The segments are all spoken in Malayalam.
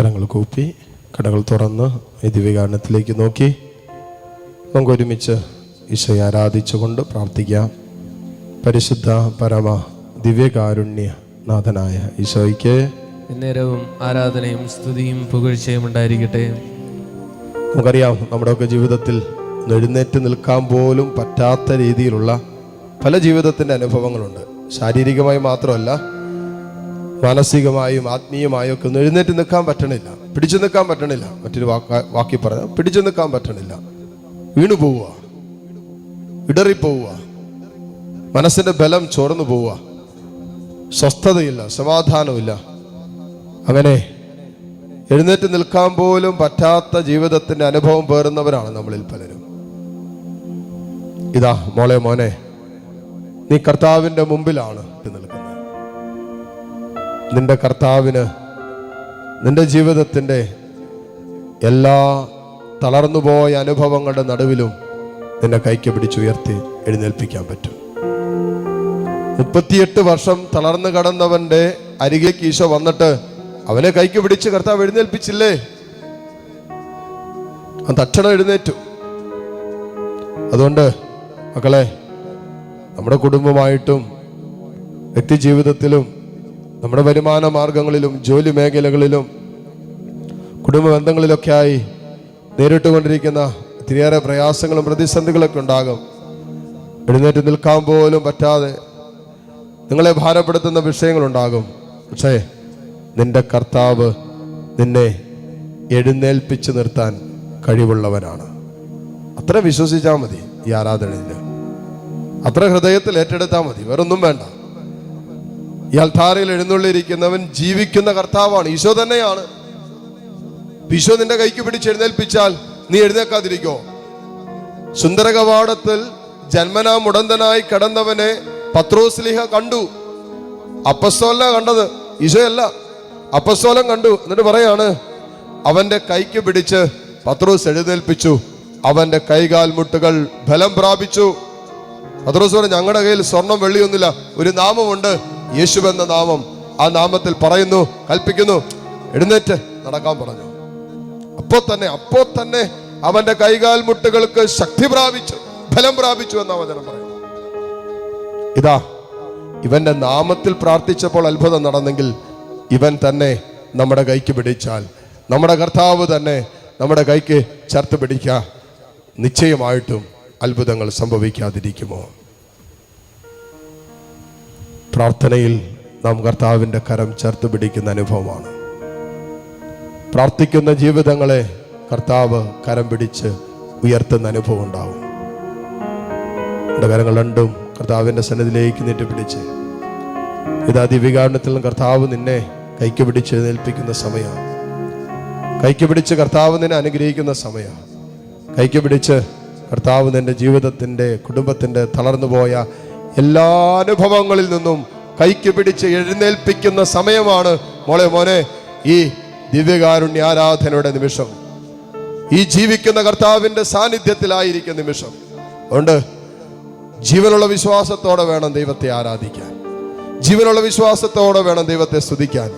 കരങ്ങൾ കൂപ്പി കടകൾ തുറന്ന് ഈ ദിവ്യകാരണത്തിലേക്ക് നോക്കി. നമുക്ക് ഒരുമിച്ച് ഈശോയെ ആരാധിച്ചുകൊണ്ട് പ്രാർത്ഥിക്കാം. പരിശുദ്ധ പരമ ദിവ്യകാരുണ്യ നാഥനായ ഈശോയ്ക്ക് നേരവും ആരാധനയും സ്തുതിയും പുകഴ്ചയും ഉണ്ടായിരിക്കട്ടെ. നമുക്കറിയാം നമ്മുടെയൊക്കെ ജീവിതത്തിൽ എഴുന്നേറ്റ് നിൽക്കാൻ പോലും പറ്റാത്ത രീതിയിലുള്ള പല ജീവിതത്തിന്റെ അനുഭവങ്ങളുണ്ട്. ശാരീരികമായി മാത്രമല്ല മാനസികമായും ആത്മീയമായും ഒക്കെ ഒന്ന് എഴുന്നേറ്റ് നിൽക്കാൻ പറ്റണില്ല. പിടിച്ചു നിൽക്കാൻ പറ്റണില്ല. മറ്റൊരു വാക്ക വാക്കി പറഞ്ഞ പിടിച്ചു നിൽക്കാൻ പറ്റണില്ല. വീണു പോവുക. ഇടറിപ്പോവുക. മനസ്സിന്റെ ബലം ചോർന്നു പോവുക. സ്വസ്ഥതയില്ല സമാധാനമില്ല അങ്ങനെ എഴുന്നേറ്റ് നിൽക്കാൻ പോലും പറ്റാത്ത ജീവിതത്തിന്റെ അനുഭവം പേറുന്നവരാണ് നമ്മളിൽ പലരും. ഇതാ മോളെ മോനെ നീ കർത്താവിന്റെ മുമ്പിലാണ്. നിന്റെ കർത്താവിന് നിന്റെ ജീവിതത്തിന്റെ എല്ലാ തളർന്നുപോയ അനുഭവങ്ങളുടെ നടുവിലും നിന്നെ കൈക്ക് പിടിച്ചുയർത്തി എഴുന്നേൽപ്പിക്കാൻ പറ്റും. മുപ്പത്തിയെട്ട് വർഷം തളർന്നു കടന്നവന്റെ അരികേക്ക് ഈശോ വന്നിട്ട് അവനെ കൈക്ക് പിടിച്ച് കർത്താവ് എഴുന്നേൽപ്പിച്ചില്ലേ? അവൻ തക്ഷണം എഴുന്നേറ്റു. അതുകൊണ്ട് മക്കളെ നമ്മുടെ കുടുംബമായിട്ടും വ്യക്തി ജീവിതത്തിലും നമ്മുടെ വരുമാന മാർഗങ്ങളിലും ജോലി മേഖലകളിലും കുടുംബ ബന്ധങ്ങളിലൊക്കെയായി നേരിട്ടുകൊണ്ടിരിക്കുന്ന ഒത്തിരിയേറെ പ്രയാസങ്ങളും പ്രതിസന്ധികളൊക്കെ ഉണ്ടാകും. എഴുന്നേറ്റ് നിൽക്കാൻ പോലും പറ്റാതെ നിങ്ങളെ ഭാരപ്പെടുത്തുന്ന വിഷയങ്ങളുണ്ടാകും. പക്ഷേ നിന്റെ കർത്താവ് നിന്നെ എഴുന്നേൽപ്പിച്ചു നിർത്താൻ കഴിവുള്ളവനാണ്. അത്ര വിശ്വസിച്ചാൽ മതി ഈ ആരാധനയിൽ അത്ര ഹൃദയത്തിൽ ഏറ്റെടുത്താൽ മതി. വേറൊന്നും വേണ്ട. ഈ അൽത്താരയിൽ എഴുന്നള്ളിയിരിക്കുന്നവൻ ജീവിക്കുന്ന കർത്താവാണ്. ഈശോ തന്നെയാണ്. ഈശോ നിന്റെ കൈക്ക് പിടിച്ച് എഴുന്നേൽപ്പിച്ചാൽ നീ എഴുന്നേക്കാതിരിക്കോ സുന്ദരകവാടത്തിൽ ജന്മനാ മുടന്തനായി കിടന്നവനെ പത്രോസ്ലിഹ കണ്ടു. അപ്പസ്തോല കണ്ടത്. ഈശോയല്ല അപ്പസ്തോലം കണ്ടു. എന്നിട്ട് പറയാണ് അവന്റെ കൈക്ക് പിടിച്ച് പത്രോസ് എഴുന്നേൽപ്പിച്ചു. അവന്റെ കൈകാൽ മുട്ടുകൾ ബലം പ്രാപിച്ചു. പത്രോസ് പറഞ്ഞു ഞങ്ങളുടെ കയ്യിൽ സ്വർണം വെള്ളിയൊന്നുമില്ല ഒരു നാമമുണ്ട്. യേശു എന്ന നാമം ആ നാമത്തിൽ പറയുന്നു കൽപ്പിക്കുന്നു. എഴുന്നേറ്റ് നടക്കാൻ പറഞ്ഞു. അപ്പോ തന്നെ അപ്പോ തന്നെ അവന്റെ കൈകാൽ മുട്ടുകൾക്ക് ശക്തി പ്രാപിച്ചു ഫലം പ്രാപിച്ചു എന്ന വചനം പറയുന്നു. ഇതാ ഇവന്റെ നാമത്തിൽ പ്രാർത്ഥിച്ചപ്പോൾ അത്ഭുതം നടന്നെങ്കിൽ ഇവൻ തന്നെ നമ്മുടെ കൈക്ക് പിടിച്ചാൽ നമ്മുടെ കർത്താവ് തന്നെ നമ്മുടെ കൈക്ക് ചേർത്ത് പിടിക്കുക. നിശ്ചയമായിട്ടും അത്ഭുതങ്ങൾ സംഭവിക്കാതിരിക്കുമോ? പ്രാർത്ഥനയിൽ നാം കർത്താവിന്റെ കരം ചേർത്ത് പിടിക്കുന്ന അനുഭവമാണ്. പ്രാർത്ഥിക്കുന്ന ജീവിതങ്ങളെ കർത്താവ് കരം പിടിച്ച് ഉയർത്തുന്ന അനുഭവം ഉണ്ടാവും. എന്റെ കരങ്ങൾ രണ്ടും കർത്താവിന്റെ സന്നിധിയിലേക്ക് നീട്ടി പിടിച്ച് ഇതാ ദിവികാരണത്തിൽ നിന്ന് കർത്താവ് നിന്നെ കൈക്ക് പിടിച്ച് എഴുന്നേൽപ്പിക്കുന്ന സമയമാണ്. കൈക്ക് പിടിച്ച് കർത്താവ് നിന്നെ അനുഗ്രഹിക്കുന്ന സമയമാണ്. കൈക്ക് പിടിച്ച് കർത്താവ് നിന്റെ ജീവിതത്തിന്റെ കുടുംബത്തിന്റെ തളർന്നുപോയ എല്ലാ അനുഭവങ്ങളിൽ നിന്നും കൈക്ക് പിടിച്ച് എഴുന്നേൽപ്പിക്കുന്ന സമയമാണ് മോളെ മോനെ ഈ ദിവ്യകാരുണ്യ ആരാധനയുടെ നിമിഷം. ഈ ജീവിക്കുന്ന കർത്താവിന്റെ സാന്നിധ്യത്തിലായിരിക്കുന്ന നിമിഷം. ഉണ്ട് ജീവനുള്ള വിശ്വാസത്തോടെ വേണം ദൈവത്തെ ആരാധിക്കാൻ. ജീവനുള്ള വിശ്വാസത്തോടെ വേണം ദൈവത്തെ സ്തുതിക്കാൻ.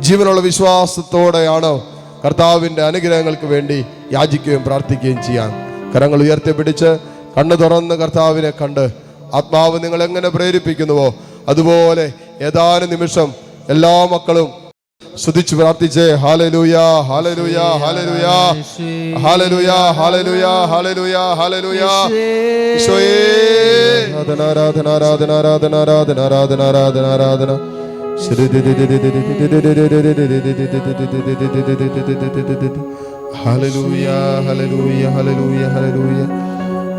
ജീവനുള്ള വിശ്വാസത്തോടെയാണ് കർത്താവിന്റെ അനുഗ്രഹങ്ങൾക്ക് വേണ്ടി യാചിക്കുകയും പ്രാർത്ഥിക്കുകയും ചെയ്യാൻ. കരങ്ങൾ ഉയർത്തി പിടിച്ച് കണ്ണു തുറന്ന് കർത്താവിനെ കണ്ട് ആത്മാവ് നിങ്ങൾ എങ്ങനെ പ്രേരിപ്പിക്കുന്നുവോ അതുപോലെ ഏതാനും നിമിഷം എല്ലാ മക്കളും ശ്രദ്ധിച്ചു പ്രാർത്ഥിച്ചേ hallelujah hallelujah hallelujah hallelujah hallelujah hallelujah hallelujah hallelujah ആരാധന ആരാധന ആരാധന ആരാധന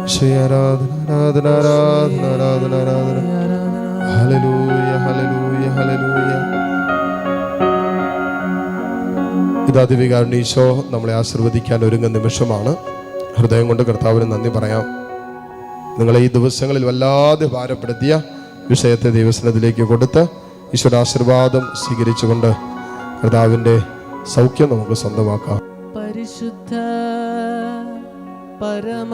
ഈശോയെ ആരാധന ആരാധന ആരാധന ആരാധന ആരാധന. ഹലലൂയ ഹലലൂയ ഹലലൂയ ഇതാ ദിവികാരുണ്യ ഈശോ നമ്മളെ ആശീർവദിക്കാൻ ഒരുങ്ങുന്ന നിമിഷമാണ്. ഹൃദയം കൊണ്ട് കർത്താവിന് നന്ദി പറയാം. നിങ്ങളെ ഈ ദിവസങ്ങളിൽ വല്ലാതെ ഭാരപ്പെടുത്തിയ വിഷയത്തെ ദിവസത്തിലേക്ക് കൊടുത്ത് ഈശോയുടെ ആശീർവാദം സ്വീകരിച്ചുകൊണ്ട് കർത്താവിന്റെ സൗഖ്യം നമുക്ക് സ്വന്തമാക്കാം. പരിശുദ്ധ പരമ